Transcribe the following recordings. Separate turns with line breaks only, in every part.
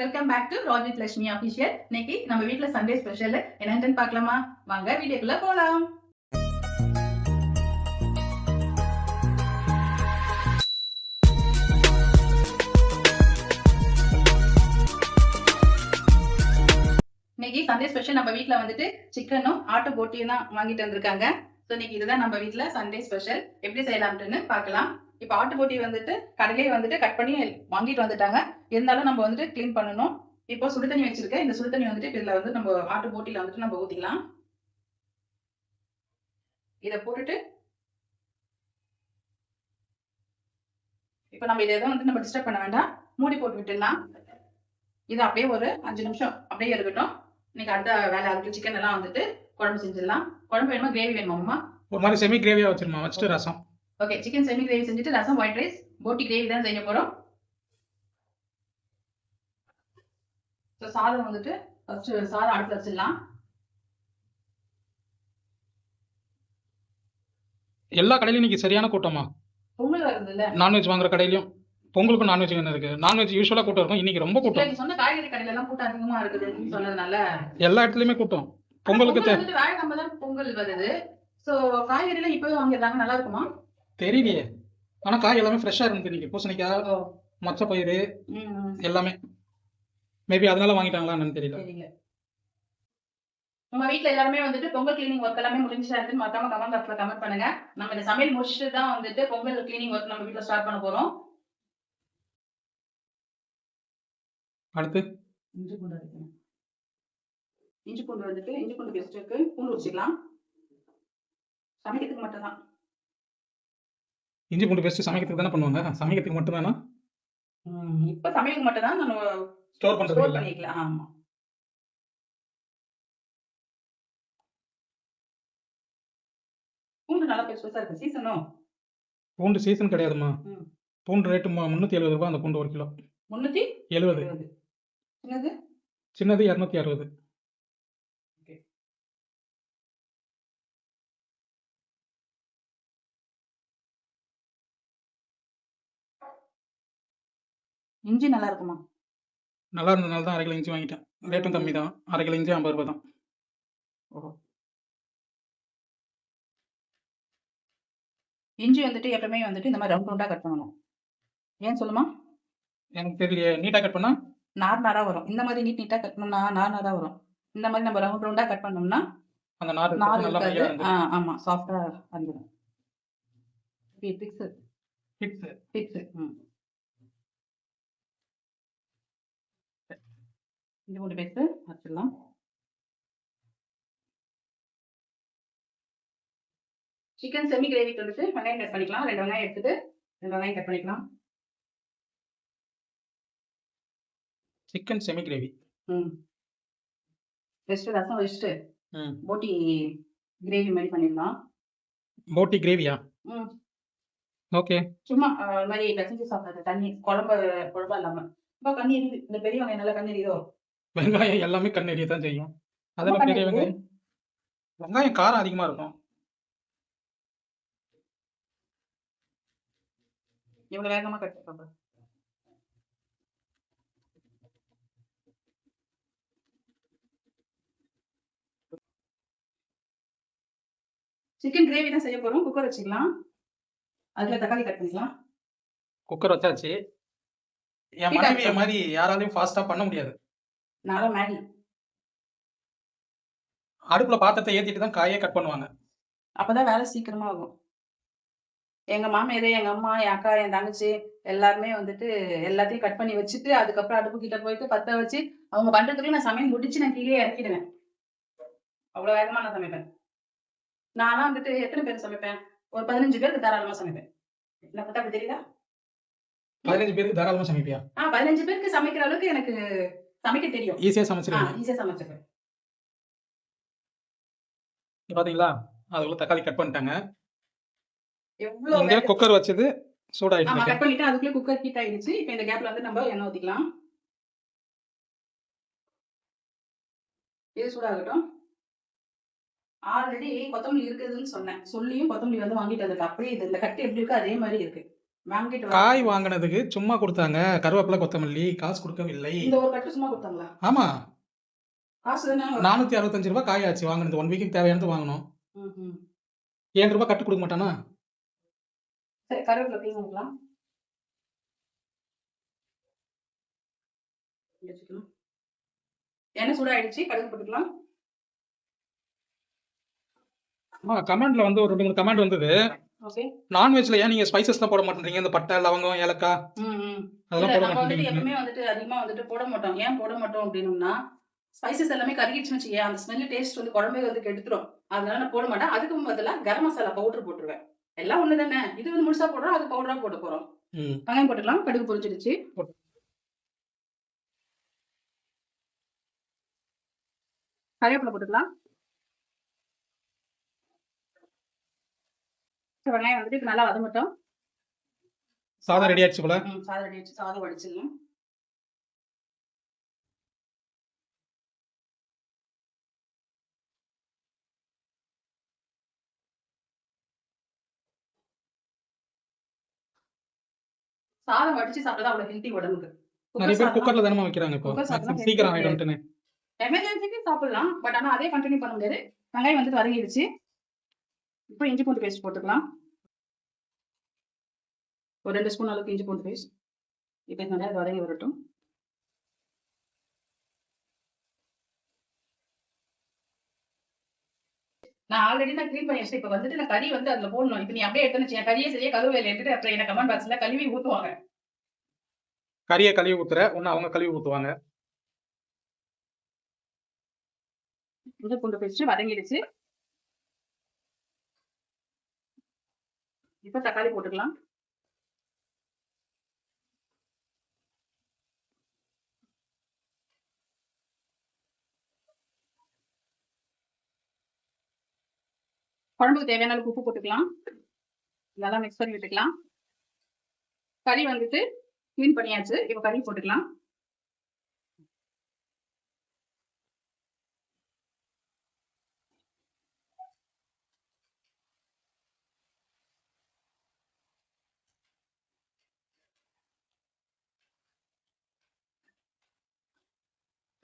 Welcome back to Rajith Lakshmi official இன்னைக்கு நம்ம வீட்ல சண்டே ஸ்பெஷல் என்னன்னு பார்க்கலாமா? வாங்க வீடியோக்குள்ள போலாம். இன்னைக்கு சண்டே ஸ்பெஷல் நம்ம வீட்ல வந்துட்டு சிக்கனும் ஆட்டு போட்டியும் தான் வாங்கிட்டு வந்திருக்காங்க. ஸோ இன்னைக்கு இதுதான் நம்ம வீட்ல சண்டே ஸ்பெஷல் எப்படி செய்யலாம்னு பார்க்கலாம். இப்போ ஆட்டு போட்டி வந்துட்டு கடையிலே வந்துட்டு கட் பண்ணி வாங்கிட்டு வந்துட்டாங்க. இருந்தாலும் நம்ம வந்துட்டு க்ளீன் பண்ணணும். இப்போ சுடு தண்ணி வச்சிருக்கேன். இந்த சுடு தண்ணி வந்துட்டு இதில் வந்து நம்ம ஆட்டு போட்டியில் வந்துட்டு நம்ம ஊற்றிக்கலாம் இதை போட்டுட்டு இப்போ நம்ம இதை எதுவும் வந்து நம்ம டிஸ்டர்ப் பண்ண வேண்டாம். மூடி போட்டு விட்டுடலாம். இது அப்படியே ஒரு அஞ்சு நிமிஷம் அப்படியே இருக்கட்டும். இன்னைக்கு அடுத்த வேலை அதுக்கு சிக்கன் எல்லாம் வந்துட்டு குழம்பு செஞ்சிடலாம். குழம்பு வேணுமா? கிரேவி வேணுமாம்மா
ஒரு மாதிரி செமி கிரேவியா வச்சிருமா? வச்சுட்டு rasam.
Okay chicken semi gravy செஞ்சுட்டு ரசம் ஒயிட் ரைஸ் போட்டி கிரேவி தான் செய்ய போறோம். ஸோ சாதம் வந்துட்டு ஃபர்ஸ்ட் சாதம் அடுப்பு வச்சிடலாம்.
எல்லா கடையிலும் இன்னைக்கு சரியான கூட்டமா?
பொங்கல் வருது இல்ல
நான்வெஜ் வாங்குற கடையிலும் பொங்கலுக்கும் நான்வெஜ் என்ன இருக்கு? நான்வெஜ் யூஸ்வலா கூட்டம் இருக்கும். இன்னைக்கு ரொம்ப கூட்டம்.
சொன்ன காய்கறி கடையில எல்லாம் கூட்டம் அதிகமா இருக்குதுன்னு சொன்னதுனால.
எல்லா இடத்துலயுமே கூட்டம். பொங்கலுக்கு
பொங்கல்
தே-
வந்துட்டு வேலைக்கிழமை தான் பொங்கல் வருது. சோ காய்கறி எல்லாம் இப்பவே வாங்கிடுறாங்க. நல்லா இருக்குமா?
தெரியலையே ஆனா காய் எல்லாமே ஃப்ரெஷ்ஷா இருந்தது இன்னைக்கு பூசணிக்காய்
ஓ.
மொச்சப்பயிறு
ம், ம்.
எல்லாமே. மேபி அதனால வாங்கிட்டாங்களா என்னன்னு தெரியல.
தெரியல. உங்க வீட்ல எல்லாருமே வந்துட்டு பொங்கல் கிளீனிங் ஒர்க் எல்லாமே முடிஞ்சா இருக்குன்னு மறக்காம கமெண்ட் பாக்ஸ்ல கமெண்ட் பண்ணுங்க. நம்ம இந்த சமையல் முடிச்சுட்டு தான் வந்துட்டு பொங்கல் கிளீனிங் ஒர்க் நம்ம வீட்ல ஸ்டார்ட் பண்ண போறோம்.
அடுத்து?
இஞ்சி பூண்டு அரைக்கணும். இஞ்சி பூண்டு வந்துட்டு இஞ்சி பூண்டு பேஸ்ட் இருக்கு பூண்டு வச்சுக்கலாம் சமைக்கிறதுக்கு மட்டும் தான்
இஞ்சி பூண்டு பேஸ்ட் சமைக்கிறதுக்கு தானே பண்ணுவாங்க? சமைக்கிறதுக்கு மட்டும் தானே?
இப்ப சமையலுக்கு மட்டும் தான் நம்ம
ஸ்டோர் பண்றது
ஸ்டோர்
இல்ல.
பண்ணிக்கலாம். ஆமா. பூண்டு நல்லா பெருசு இருக்கு. சீசனும்
பூண்டு சீசன் கிடையாதுமா
ம்.
பூண்டு ரேட்டு முந்நூத்தி எழுபது ரூபாய் அந்த பூண்டு ஒரு கிலோ.
முன்னூத்தி
எழுபது
என்னது
சின்னது இரநூத்தி அறுபது.
இஞ்சி நல்லா இருக்குமா?
நல்லா இருந்ததுனால தான் அரை கிலோ இஞ்சி வாங்கிட்டேன். ரேட்டும் கம்மி தான். அரை கிலோ இஞ்சி ஐம்பது ரூபாய் தான்.
இஞ்சி வந்துட்டு எப்பவுமே வந்துட்டு இந்த மாதிரி ரவுண்ட் ரவுண்டா கட் பண்ணணும். ஏன் சொல்லுமா?
எனக்கு தெரியலையே. நீட்டா கட் பண்ணா?
நார் நாரா வரும். இந்த மாதிரி நீட் நீட்டா கட் பண்ணா நார் நாரா வரும். இந்த மாதிரி நம்ம ரவுண்ட் ரவுண்டா கட் பண்ணோம்னா
அந்த நார்
நார்
நல்லா
இருக்காது. ஆ, ஆமா. சாஃப்டா வந்துடும் பிக்ஸ்
Fix.
பிக்ஸ் ம். இஞ்சி பூண்டு பேஸ்ட் வச்சிடலாம். சிக்கன் செமி கிரேவிக்கு வந்துட்டு வெங்காயம் கட் பண்ணிக்கலாம். ரெண்டு வெங்காயம் எடுத்துட்டு ரெண்டு வெங்காயம் கட் பண்ணிக்கலாம்.
சிக்கன் செமி கிரேவி
ம். ஃபஸ்ட்டு ரசம் வச்சுட்டு
ம்.
போட்டி கிரேவி மாதிரி பண்ணிடலாம்.
போட்டி கிரேவியா
ம்.
ஓகே
சும்மா இது மாதிரி பிசைஞ்சு சாப்பிட்றது தண்ணி குழம்பு குழம்பா இல்லாம. இப்போ கண்ணி எரியுது இந்த பெரிய வெங்காயம் நல்லா கண்ணி எரியுதோ?
வெங்காயம் எல்லாமே கண் எரிய தான் செய்யும். அதெல்லாம் பெரிய. வெங்காயம் வெங்காயம் காரம் அதிகமா இருக்கும்.
இவ்வளவு வேகமா கட் பண்ணுறது சிக்கன் கிரேவி தான் செய்ய போறோம். குக்கர் வச்சுக்கலாம். அதுல தக்காளி கட் பண்ணிக்கலாம்.
குக்கர் வச்சாச்சு. என்
ஆகுது.
மாதிரி யாராலையும் ஃபாஸ்டா பண்ண முடியாது.
நானும் மேகி.
அடுப்புல பாத்திரத்தை ஏத்திட்டு தான் காயே கட் பண்ணுவாங்க.
அப்பதான் வேலை சீக்கிரமா ஆகும். எங்க மாமியார் எங்க அம்மா என் அக்கா என் தங்கச்சி எல்லாருமே வந்துட்டு எல்லாத்தையும் கட் பண்ணி வச்சுட்டு அதுக்கப்புறம் அடுப்பு கிட்ட போயிட்டு பத்த வச்சு அவங்க பண்றதுக்குள்ள நான் சமையல் முடிச்சு நான் கீழே இறக்கிடுவேன். அவ்வளவு வேகமா நான் சமைப்பேன். நான்லாம் வந்துட்டு எத்தனை பேர் சமைப்பேன்? ஒரு பதினஞ்சு பேருக்கு தாராளமா சமைப்பேன். என்ன பார்த்தா அப்படி தெரியுதா?
பதினஞ்சு பேருக்கு தாராளமா சமைப்பியா?
ஆ பதினஞ்சு பேருக்கு சமைக்கிற அளவுக்கு எனக்கு சமைக்க தெரியும்.
ஈஸியா
ஆ
சமைச்சிருவீங்க
ஈஸியா சமைச்சிருவேன்.
இங்க பாத்தீங்களா? அதுக்குள்ள தக்காளி கட் பண்ணிட்டாங்க.
எவ்வளவு
குக்கர் வச்சது
ஆமா
சூடாயிட்டு
கட் பண்ணிட்டு அதுக்குள்ளே குக்கர் ஹீட் ஆயிடுச்சு. இப்போ இந்த கேப்ல வந்து நம்ம எண்ணெய் ஊத்திக்கலாம். இது சூடாகட்டும். ஆல்ரெடி கொத்தமல்லி இருக்குதுன்னு சொன்னேன். சொல்லியும் கொத்தமல்லி வந்து வாங்கிட்டு வந்துட்டு அப்படியே இது இந்த கட்டு எப்படி இருக்கோ அதே மாதிரி இருக்கு. வாங்கிட்டு.
காய் வாங்கினதுக்கு சும்மா கொடுத்தாங்க. கருவேப்பிலை கொத்தமல்லி காசு கொடுக்கவில்லை.
இந்த ஒரு கட்டு சும்மா கொடுத்தாங்களா?
ஆமா.
காசு
நானூத்தி அறுபத்தஞ்சு ரூபாய் காய் ஆச்சு. வாங்கினது ஒன் வீக்கு தேவையானது வாங்கணும். ஏழு ரூபாய் கட்டு கொடுக்க மாட்டானா?
சரி கருவேப்பிலை வச்சுக்கலாம். எண்ணெய் சூடாயிடுச்சு. கடுகு போட்டுக்கலாம்.
கமெண்ட்ல வந்து ஒரு ரெண்டு மூணு கமெண்ட் வந்தது. நான்வெஜ்ல ஏன் நீங்க ஸ்பைசஸ் தான் போட மாட்டேன்றீங்க? இந்த பட்டை லவங்கம் ஏலக்காய்
ம் ம்.
அதெல்லாம் போட மாட்டேன்றீங்க.
எப்பவுமே வந்துட்டு அதிகமா வந்துட்டு போட மாட்டோம். ஏன் போட மாட்டோம் அப்படின்னோம்னா ஸ்பைசஸ் எல்லாமே கருகிடுச்சுன்னு வச்சுக்கேன் அந்த ஸ்மெல் டேஸ்ட் வந்து குழம்பே வந்து கெடுத்துரும். அதனால நான் போட மாட்டேன். அதுக்கு பதிலா கரம் மசாலா பவுடர் போட்டுருவேன். எல்லாம் ஒண்ணு தானே. இது வந்து முழுசா போடுறோம் அது பவுடரா போட போறோம்.
ம்.
வெங்காயம் போட்டுக்கலாம் கடுகு பொரிச்சிடுச்சு
போட்டு.
கறிவேப்பிலை போட்டுக்கலாம். வெங்காயம் வந்துட்டு நல்லா வதங்கட்டும்.
சாதம் ரெடி ஆயிடுச்சு போல?
சாதம் ரெடி வச்சு சாதம் வடிச்சிடலாம். சாதம் வடிச்சு சாப்பிட்டா அவ்வளவு ஹெல்த்தி உடம்புக்கு.
நிறைய பேர் குக்கர்ல தானே வைக்கிறாங்க இப்போ? சீக்கிரம். ஆயிடும்ட்டுன்னு
எமர்ஜென்சிக்கு சாப்பிடலாம் பட் ஆனா அதே கண்டினியூ பண்ண முடியாது. வெங்காயம் வந்துட்டு வதங்கிடுச்சு. இப்போ இஞ்சி பூண்டு பேஸ்ட் போட்டுக்கலாம். ஒரு ரெண்டு ஸ்பூன் அளவுக்கு இஞ்சி பூண்டு பேஸ்ட் இப்போ இது நல்லா வதங்கி வரட்டும். நான் ஆல்ரெடி நான் க்ளீன் பண்ணி வச்சிட்டேன் இப்போ வந்துட்டு நான் கறி வந்து அதுல போடணும். இப்போ நீ அப்படியே எடுத்துன்னு கறியே சரியா கழுவே இல்லைன்ட்டு அப்புறம் என்ன கமெண்ட் பாக்ஸ்ல கழுவி ஊத்துவாங்க.
கறியை கழுவி ஊத்துற. ஒன்னு அவங்க கழுவி ஊத்துவாங்க.
இஞ்சி பூண்டு பேஸ்ட் வதங்கிடுச்சு. இப்போ தக்காளி போட்டுக்கலாம். குழம்புக்கு தேவையான அளவுக்கு உப்பு போட்டுக்கலாம். நல்லா மிக்ஸ் பண்ணி விட்டுக்கலாம். கறி வந்துட்டு க்ளீன் பண்ணியாச்சு. இப்போ கறி போட்டுக்கலாம்.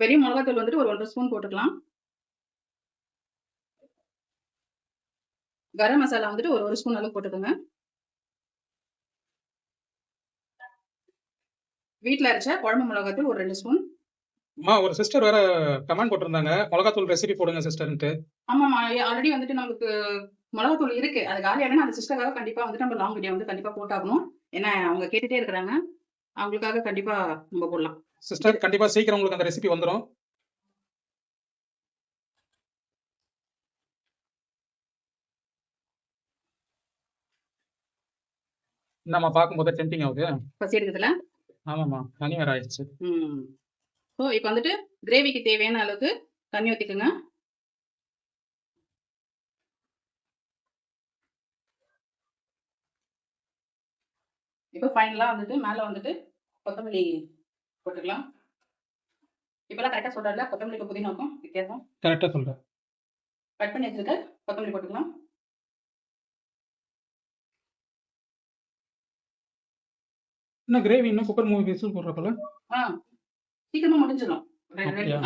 பெரிய மிளகாத்தூள் வந்துட்டு ஒரு ஒன்றரை ஸ்பூன் போட்டுக்கலாம். கரம் மசாலா வந்துட்டு ஒரு ஒரு ஸ்பூன் அளவு போட்டுக்கோங்க. வீட்ல அரைச்ச குழம்பு மிளகாத்தூள் ஒரு ரெண்டு ஸ்பூன்.
அம்மா ஒரு சிஸ்டர் வேற கமெண்ட் போட்டிருந்தாங்க. மிளகாத்தூள் ரெசிபி போடுங்க சிஸ்டர்ன்ட்டு
ஆமாமா ஆல்ரெடி வந்துட்டு நமக்கு மிளகாத்தூள் இருக்கு. அது காலியாகனா அந்த சிஸ்டருக்காக கண்டிப்பா வந்துட்டு நம்ம லாங் வீடியோ வந்து கண்டிப்பா போட்டாகணும். ஏன்னா அவங்க கேட்டுட்டே இருக்கிறாங்க. அவங்களுக்காக கண்டிப்பா நம்ம போடலாம்.
சிஸ்டர் கண்டிப்பா சீக்கிரம் உங்களுக்கு அந்த ரெசிபி வந்துரும். என்னம்மா பார்க்கும்போது டெம்டிங் ஆகுது.
பசி எடுக்கிறதுல
ஆமாம்மா தனி வேற ஆயிடுச்சு.
ம். ஸோ இப்போ வந்துட்டு கிரேவிக்கு தேவையான அளவுக்கு தண்ணி ஊற்றிக்குங்க இப்போ ஃபைனலாக வந்துட்டு மேலே வந்துட்டு கொத்தமல்லி போட்டுக்கலாம். இப்போலாம் கரெக்டாக சொல்கிறல கொத்தமல்லிக்கு புதினாக்கும் வித்தியாசம்.
கரெக்டா சொல்றேன்
கட் பண்ணி வச்சிருக்க கொத்தமல்லி போட்டுக்கலாம்.
இன்னும் கிரேவி இன்னும் குக்கர் மூவி விசில் போடுறப்பல
ஆ சீக்கிரமா முடிஞ்சிடும்?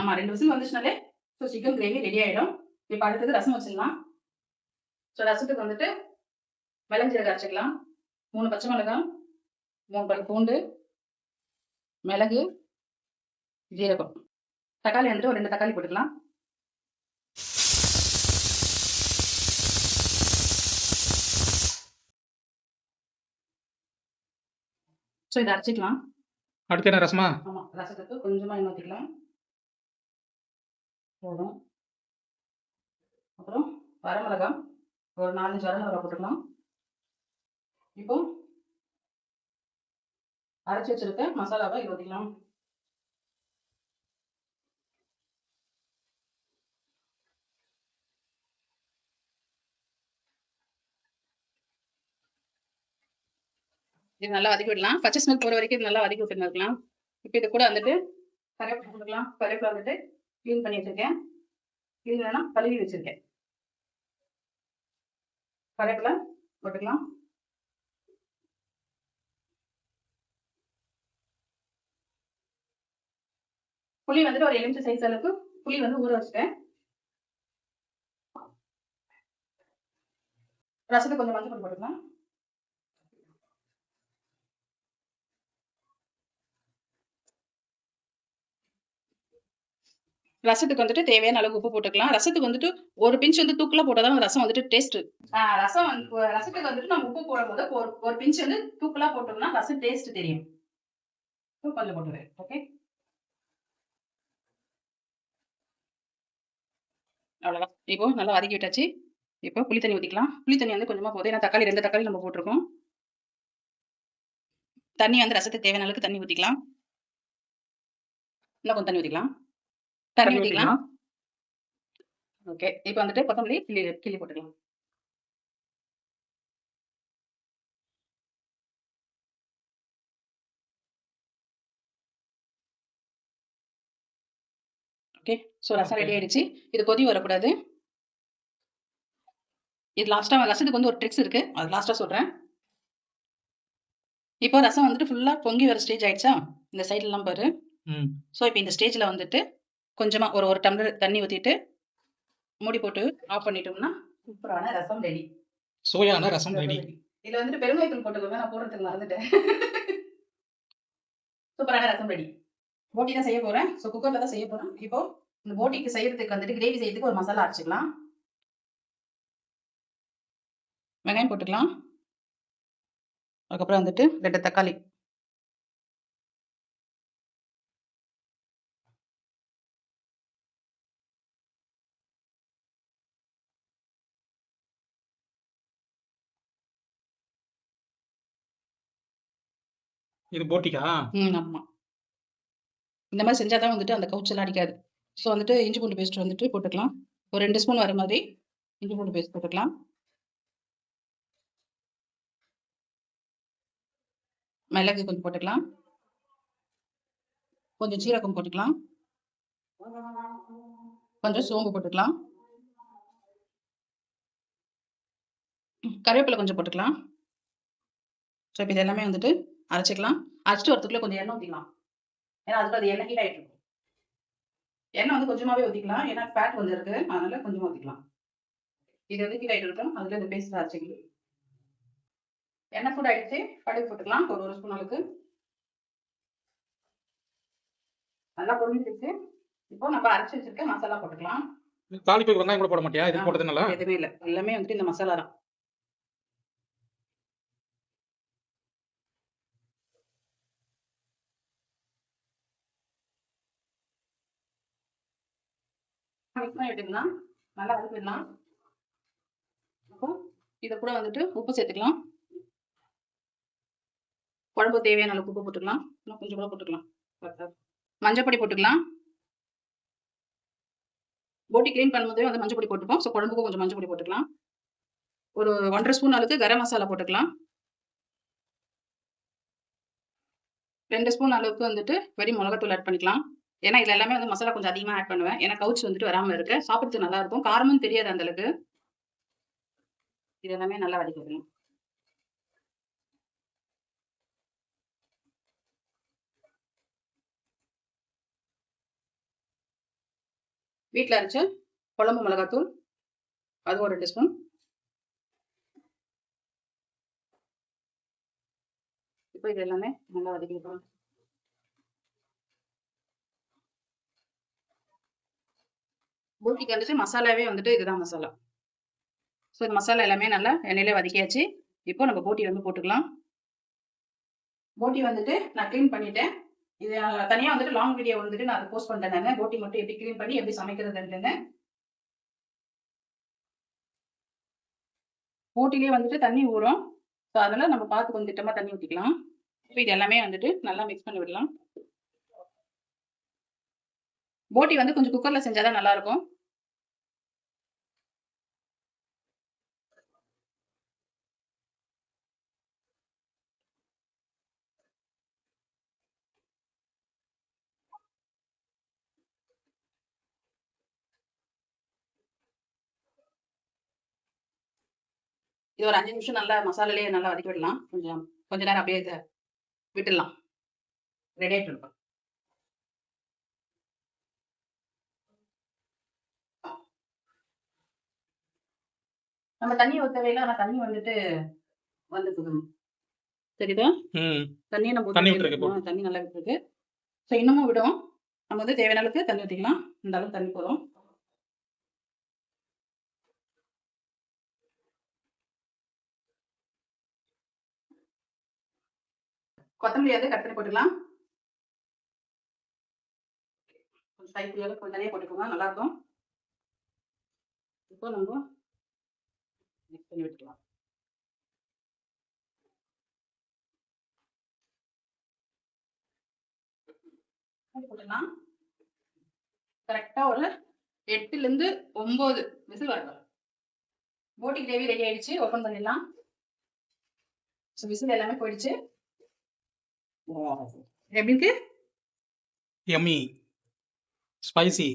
ஆமா ரெண்டு விசில் வந்துச்சுனாலே ஸோ சிக்கன் கிரேவி ரெடி ஆயிடும். இப்போ அடுத்தது ரசம் வச்சிடலாம். ஸோ ரசத்துக்கு வந்துட்டு மிளஞ்சீரகம் அரைச்சிக்கலாம். மூணு பச்சை மிளகாய் மூணு பல் பூண்டு மிளகு ஜீரகம். தக்காளி வந்துட்டு ஒரு ரெண்டு தக்காளி போட்டுக்கலாம். ஸோ இதை அரைச்சிக்கலாம்.
அடுத்து என்ன ரசமா?
ஆமா ரசத்துக்கு கொஞ்சமா எண்ணெய் ஊற்றிக்கலாம் போதும். அப்புறம் வரமிளகாய் ஒரு நாலஞ்சு வரமிளகாய் போட்டுக்கலாம். இப்போ அரைச்சி வச்சிருக்க மசாலாவை இது ஊற்றிக்கலாம் இது நல்லா வதக்கி விடலாம். பச்சை ஸ்மெல் போற வரைக்கும் இது நல்லா வதக்கி விட்டுருக்கலாம் இப்போ இது கூட வந்துட்டு கருவேப்பிலை கொடுக்கலாம் கருவேப்பிலை வந்துட்டு க்ளீன் பண்ணி வச்சிருக்கேன். க்ளீன் வேணா கழுவி வச்சிருக்கேன். கருவேப்பிலை போட்டுக்கலாம். புளி வந்துட்டு ஒரு எலுமிச்சை சைஸ் அளவுக்கு புளி வந்து ஊற வச்சுட்டேன். ரசத்துக்கு கொஞ்சம் மஞ்சள் பொடி போட்டுக்கலாம். ரசத்துக்கு வந்துட்டு தேவையான அளவு உப்பு போட்டுக்கலாம். ரசத்துக்கு வந்துட்டு ஒரு பிஞ்ச் வந்து தூக்கலா போட்டாதான் ரசம் வந்துட்டு டேஸ்ட் ரசம் ரசத்துக்கு வந்துட்டு நம்ம உப்பு போடும்போது ஒரு ஒரு பிஞ்ச் வந்து தூக்கலா போட்டோம்னா ரசம் டேஸ்ட் தெரியும். கொஞ்சம் போட்டுருவேன் ஓகே அவ்வளவுதான். இப்போ நல்லா வதக்கி விட்டாச்சு. இப்போ புளி தண்ணி ஊற்றிக்கலாம் புளி தண்ணி வந்து கொஞ்சமா போதும் ஏன்னா தக்காளி ரெண்டு தக்காளி நம்ம போட்டிருக்கோம். தண்ணி வந்து ரசத்துக்கு தேவையான அளவுக்கு தண்ணி ஊற்றிக்கலாம் இன்னும் கொஞ்சம் தண்ணி ஊற்றிக்கலாம் தண்ணி ஊற்றிக்கலாம் ஓகே. இப்போ வந்துட்டு கொத்தமல்லி கிள்ளி கிள்ளி போட்டுக்கலாம். ஓகே ஸோ ரசம் ரெடி ஆயிடுச்சு. இது கொதி வரக்கூடாது. இது லாஸ்டா ரசத்துக்கு வந்து ஒரு ட்ரிக்ஸ் இருக்கு. அது லாஸ்டா சொல்றேன். இப்போ ரசம் வந்துட்டு ஃபுல்லா பொங்கி வர ஸ்டேஜ் ஆயிடுச்சா? இந்த சைடுல எல்லாம் பாரு. ஸோ இப்போ இந்த ஸ்டேஜ்ல வந்துட்டு கொஞ்சமா ஒரு ஒரு டம்ளர் தண்ணி ஊத்திட்டு மூடி போட்டு ஆஃப் பண்ணிட்டோம்னா சூப்பரான ரசம் ரெடி
சோயான ரசம் ரெடி
இதுல வந்துட்டு பெருங்காயத்தூள் போட்டுக்கோங்க. நான் போடுறதுக்கு மறந்துட்டேன். சூப்பரான ரசம் ரெடி போட்டி தான் செய்ய போறேன். ஸோ குக்கர்ல தான் செய்ய போறேன். இப்போ இந்த போட்டிக்கு செய்யறதுக்கு வந்துட்டு கிரேவி செய்யறதுக்கு ஒரு மசாலா அரைச்சிக்கலாம். வெங்காயம் போட்டுக்கலாம். அதுக்கப்புறம் வந்துட்டு ரெண்டு தக்காளி.
இது போட்டிக்கா?
ம் ஆமா. இந்த மாதிரி செஞ்சாதான் வந்துட்டு அந்த கவுச்செல்லாம் அடிக்காது. ஸோ வந்துட்டு இஞ்சி பூண்டு பேஸ்ட் வந்துட்டு போட்டுக்கலாம். ஒரு ரெண்டு ஸ்பூன் வர மாதிரி இஞ்சி பூண்டு பேஸ்ட் போட்டுக்கலாம். மிளகு கொஞ்சம் போட்டுக்கலாம். கொஞ்சம் சீரகம் போட்டுக்கலாம். கொஞ்சம் சோம்பு போட்டுக்கலாம். கருவேப்பிலை கொஞ்சம் போட்டுக்கலாம். ஸோ இப்போ இது எல்லாமே வந்துட்டு அரைச்சிக்கலாம். அரைச்சிட்டு வரத்துக்குள்ளே கொஞ்சம் எண்ணெய் ஊற்றிக்கலாம் ஏன்னா அதுக்கு அது எண்ணெய் ஹீட் ஆகிட்டு இருக்கும். எண்ணெய் வந்து கொஞ்சமாவே ஊற்றிக்கலாம் ஏன்னா ஃபேட் கொஞ்சம் இருக்கு. அதனால கொஞ்சமா ஊற்றிக்கலாம் இது வந்து ஆகிட்டு இருக்கும் அதில் இந்த பேஸ்ட் அரைச்சிக்கலாம். எண்ணெய் சூட் ஆயிடுச்சு கடுகு போட்டுக்கலாம். ஒரு ஒரு ஸ்பூன் அளவுக்கு. நல்லா பொரிஞ்சிருச்சு இப்போ நம்ம அரைச்சி வச்சிருக்க மசாலா போட்டுக்கலாம்.
தாளிப்புக்கு வெங்காயம் கூட போட மாட்டியா? இது போட்டதுனால?
எதுவுமே இல்லை. எல்லாமே வந்துட்டு இந்த மசாலா தான். மிக்ஸ் பண்ணி நல்லா வதக்கிடலாம் அப்போ இதை கூட வந்துட்டு உப்பு சேர்த்துக்கலாம். குழம்பு தேவையான அளவுக்கு உப்பு போட்டுக்கலாம். இன்னும் கொஞ்சம் கூட போட்டுக்கலாம். மஞ்சப்பொடி போட்டுக்கலாம். போட்டி கிளீன் பண்ணும்போதே வந்து மஞ்சள் பொடி போட்டுப்போம். ஸோ குழம்புக்கும் கொஞ்சம் மஞ்சள் பொடி போட்டுக்கலாம். ஒரு ஒன்றரை ஸ்பூன் அளவுக்கு கரம் மசாலா போட்டுக்கலாம். ரெண்டு ஸ்பூன் அளவுக்கு வந்துட்டு வெறும் மிளகாத்தூள் ஆட் பண்ணிக்கலாம். ஏன்னா இதுல எல்லாமே வந்து மசாலா கொஞ்சம் அதிகமா ஆட் பண்ணுவேன். ஏன்னா கவுச்சு வந்துட்டு வராம இருக்கு. சாப்பிடுறதுக்கு நல்லா இருக்கும். காரமும் தெரியாது அந்த அளவுக்கு இது எல்லாமே நல்லா வதக்கிக்கலாம் வீட்டில் அரைச்ச குழம்பு மிளகாத்தூள். அது ஒரு ரெண்டு ஸ்பூன் இப்போ இது எல்லாமே நல்லா வதக்கிடுவோம் பூட்டிக்கு வந்துட்டு மசாலாவே வந்துட்டு இதுதான் மசாலா. ஸோ இந்த மசாலா எல்லாமே நல்லா எண்ணெயிலே வதக்கியாச்சு. இப்போ நம்ம போட்டி வந்து போட்டுக்கலாம். போட்டி வந்துட்டு நான் க்ளீன் பண்ணிட்டேன். இது தனியாக வந்துட்டு லாங் வீடியோ வந்துட்டு நான் அதை போஸ்ட் பண்ணிட்டேன் போட்டி மட்டும் எப்படி க்ளீன் பண்ணி எப்படி சமைக்கிறதுன்னு போட்டிலே வந்துட்டு தண்ணி ஊறும். ஸோ அதனால நம்ம பார்த்து கொஞ்சம் திட்டமாக தண்ணி ஊற்றிக்கலாம் இப்போ இது எல்லாமே வந்துட்டு நல்லா மிக்ஸ் பண்ணி விடலாம். போட்டி வந்து கொஞ்சம் குக்கர்ல செஞ்சாதான் நல்லா இருக்கும் இது ஒரு அஞ்சு நிமிஷம் நல்லா மசாலாலேயே நல்லா வதக்கி விடலாம். கொஞ்சம் கொஞ்ச நேரம் அப்படியே இதை விட்டுடலாம். ரெடி ஆகிட்டு இருக்கும். நம்ம தண்ணி ஊத்தவே இல்லை ஆனா தண்ணி வந்துட்டு வந்து தெரியுதா?
ம்.
தண்ணியை நம்ம
தண்ணி விட்டுருக்கு
தண்ணி நல்லா விட்டுருக்கு ஸோ இன்னமும் விடும். நம்ம வந்து தேவையான அளவுக்கு தண்ணி ஊற்றிக்கலாம் இந்த அளவுக்கு தண்ணி போதும். கொத்தமல்லி வந்து கட் பண்ணி போட்டுக்கலாம். கொஞ்சம் அளவுக்கு கொஞ்சம் நிறைய போட்டுக்கோங்க. நல்லா இருக்கும். இப்போ நம்ம பண்ணி விட்டுக்கலாம் போட்டுக்கலாம் கரெக்டா ஒரு எட்டுல இருந்து ஒன்பது விசில் வரணும் போட்டி கிரேவி ரெடி ஆயிடுச்சு. ஓபன் பண்ணிடலாம். ஸோ விசில் எல்லாமே போயிடுச்சு. எப்படி இருக்கு?
எம்மி ஸ்பைசி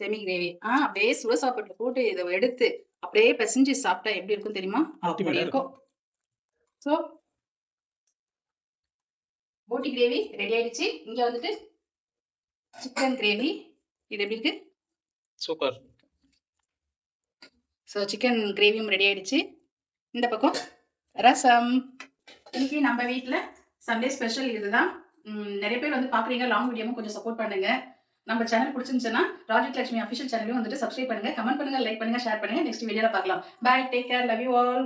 செமி கிரேவி ஆ அப்படியே சுட சாப்பாட்டுல போட்டு இதை எடுத்து அப்படியே பிசைஞ்சு சாப்பிட்டா எப்படி இருக்கும் தெரியுமா? அப்படி இருக்கும். ஸோ போட்டி கிரேவி ரெடி ஆயிடுச்சு. இங்க வந்துட்டு சிக்கன் கிரேவி. இது எப்படி இருக்கு?
சூப்பர்.
ஸோ சிக்கன் கிரேவியும் ரெடி ஆயிடுச்சு. இந்த பக்கம் ரசம். இன்னைக்கு நம்ம வீட்ல சண்டே ஸ்பெஷல் இதுதான். நிறைய பேர் வந்து பாக்குறீங்க. லாங் வீடியோவும் கொஞ்சம் சப்போர்ட் பண்ணுங்க. நம்ம சேனல் பிடிச்சிருந்துச்சுன்னா ராஜித் லட்சுமி அஃபிஷியல் சேனலையும் வந்துட்டு சப்ஸ்கிரைப் பண்ணுங்க கமெண்ட் பண்ணுங்க லைக் பண்ணுங்க ஷேர் பண்ணுங்க. நெக்ஸ்ட் வீடியோல பார்க்கலாம். Bye take care love you all